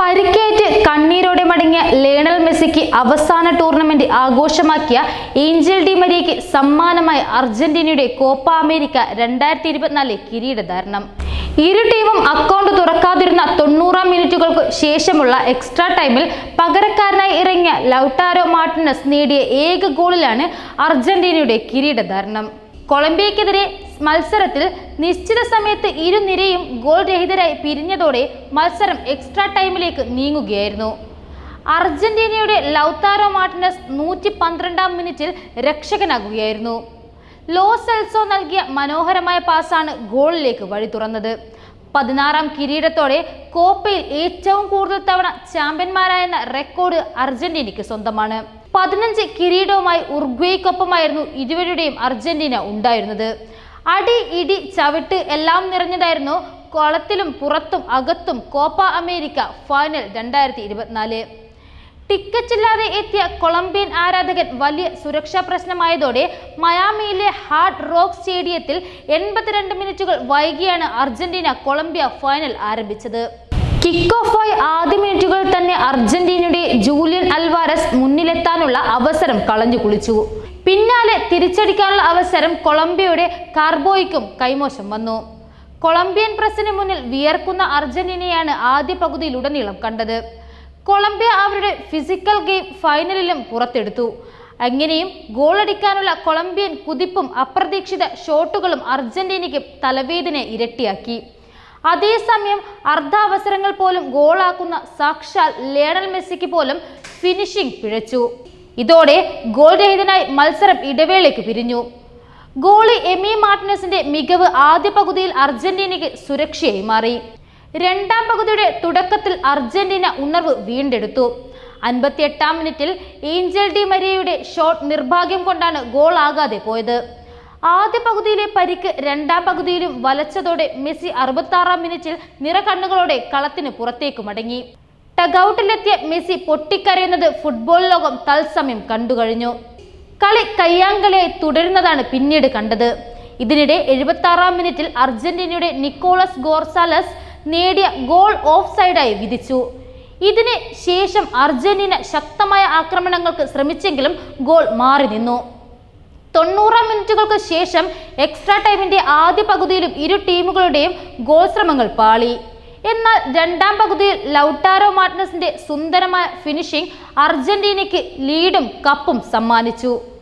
പരിക്കേറ്റ് കണ്ണീരോടെ മടങ്ങിയ ലേണൽ മെസ്സിക്ക് അവസാന ടൂർണമെന്റ് ആഘോഷമാക്കിയ ഏഞ്ചൽ ഡി മരിയയ്ക്ക് സമ്മാനമായി അർജന്റീനയുടെ കോപ്പ അമേരിക്ക രണ്ടായിരത്തി ഇരുപത്തിനാലിലെ കിരീടധാരണം ഇരു ടീമും അക്കൗണ്ട് തുറക്കാതിരുന്ന തൊണ്ണൂറാം മിനിറ്റുകൾക്ക് ശേഷമുള്ള എക്സ്ട്രാ ടൈമിൽ പകരക്കാരനായി ഇറങ്ങിയ ലൗട്ടാരോ മാർട്ടിനസ് നേടിയ ഏക ഗോളിലാണ് അർജന്റീനയുടെ കിരീടധാരണം കൊളംബിയക്കെതിരെ മത്സരത്തിൽ നിശ്ചിത സമയത്ത് ഇരുനിരയും ഗോൾ രഹിതരായി പിരിഞ്ഞതോടെ മത്സരം എക്സ്ട്രാ ടൈമിലേക്ക് നീങ്ങുകയായിരുന്നു. അർജന്റീനയുടെ ലൗത്താരോ മാർട്ടിനസ് നൂറ്റി പന്ത്രണ്ടാം മിനിറ്റിൽ രക്ഷകനാകുകയായിരുന്നു. ലോ സെൽസോ നൽകിയ മനോഹരമായ പാസാണ് ഗോളിലേക്ക് വഴി തുറന്നത്. പതിനാറാം കിരീടത്തോടെ കോപ്പയിൽ ഏറ്റവും കൂടുതൽ തവണ ചാമ്പ്യന്മാരായെന്ന റെക്കോർഡ് അർജന്റീനയ്ക്ക് സ്വന്തമാണ്. പതിനഞ്ച് കിരീടവുമായി ഉറുഗ്വേക്കൊപ്പമായിരുന്നു ഇരുവരുടെയും അർജന്റീന ഉണ്ടായിരുന്നത്. അടി ഇടി ചവിട്ട് എല്ലാം നിറഞ്ഞതായിരുന്നു കൊളത്തിലും പുറത്തും അകത്തും കോപ്പ അമേരിക്ക ഫൈനൽ രണ്ടായിരത്തി ഇരുപത്തിനാല് ടിക്കറ്റില്ലാതെ എത്തിയ കൊളംബിയൻ ആരാധകൻ വലിയ സുരക്ഷാ പ്രശ്നമായതോടെ മയാമിയിലെ ഹാർഡ് റോക്ക് സ്റ്റേഡിയത്തിൽ എൺപത്തിരണ്ട് മിനിറ്റുകൾ വൈകിയാണ് അർജന്റീന കൊളംബിയ ഫൈനൽ ആരംഭിച്ചത്. കിക്ക് ഓഫായി മുന്നിലെത്താനുള്ള അവസരം കളഞ്ഞു കുളിച്ചു. പിന്നാലെ തിരിച്ചടിക്കാനുള്ള അവസരം കൊളംബിയയുടെ കാർബോയ്ക്കും കൈമോശം വന്നു. കൊളംബിയൻ പ്രസിന് മുന്നിൽ വിയർക്കുന്ന അർജന്റീനയാണ് ആദ്യ പകുതിയിലുടനീളം കണ്ടത്. കൊളംബിയ അവരുടെ ഫിസിക്കൽ ഗെയിം ഫൈനലിലും പുറത്തെടുത്തു. അങ്ങനെയും ഗോളടിക്കാനുള്ള കൊളംബിയൻ കുതിപ്പും അപ്രതീക്ഷിത ഷോട്ടുകളും അർജന്റീനയ്ക്ക് തലവേദന ഇരട്ടിയാക്കി. അതേസമയം അർദ്ധാവസരങ്ങൾ പോലും ഗോളാക്കുന്ന സാക്ഷാൽ ലേണൽ മെസ്സിക്ക് പോലും ഫിനിഷിംഗ് പിഴച്ചു. ഇതോടെ ഗോൾ രഹിതനായി മത്സരം ഇടവേളയ്ക്ക് പിരിഞ്ഞു. ഗോളി എമി മാർട്ടിനസിന്റെ മികവ് ആദ്യ പകുതിയിൽ അർജന്റീനയ്ക്ക് സുരക്ഷയായി മാറി. രണ്ടാം പകുതിയുടെ തുടക്കത്തിൽ അർജന്റീന ഉണർവ് വീണ്ടെടുത്തു. അൻപത്തിയെട്ടാം മിനിറ്റിൽ ഏഞ്ചൽ ഡി മരിയയുടെ ഷോട്ട് നിർഭാഗ്യം കൊണ്ടാണ് ഗോൾ ആകാതെ പോയത്. ആദ്യ പകുതിയിലെ പരിക്ക് രണ്ടാം പകുതിയിലും വലച്ചതോടെ മെസ്സി അറുപത്തി ആറാം മിനിറ്റിൽ നിറകണ്ണുകളോടെ കളത്തിന് പുറത്തേക്ക് മടങ്ങി. ടഗൌട്ടിലെത്തിയ മെസ്സി പൊട്ടിക്കരയുന്നത് ഫുട്ബോൾ ലോകം തത്സമയം കണ്ടുകഴിഞ്ഞു കളി കയ്യാങ്കളിയായി തുടരുന്നതാണ് പിന്നീട് കണ്ടത്. ഇതിനിടെ എഴുപത്തി മിനിറ്റിൽ അർജന്റീനയുടെ നിക്കോളസ് ഗോർസാലസ് നേടിയ ഗോൾ ഓഫ് സൈഡായി വിധിച്ചു. ഇതിന് ശേഷം അർജന്റീന ശക്തമായ ആക്രമണങ്ങൾക്ക് ശ്രമിച്ചെങ്കിലും ഗോൾ മാറി നിന്നു. തൊണ്ണൂറാം മിനിറ്റുകൾക്ക് ശേഷം എക്സ്ട്രാ ടൈമിന്റെ ആദ്യ പകുതിയിലും ഇരു ടീമുകളുടെയും ഗോൾ ശ്രമങ്ങൾ പാളി. എന്നാൽ രണ്ടാം പകുതിയിൽ ലൗട്ടാരോ മാർട്ടിനസിന്റെ സുന്ദരമായ ഫിനിഷിംഗ് അർജന്റീനയ്ക്ക് ലീഡും കപ്പും സമ്മാനിച്ചു.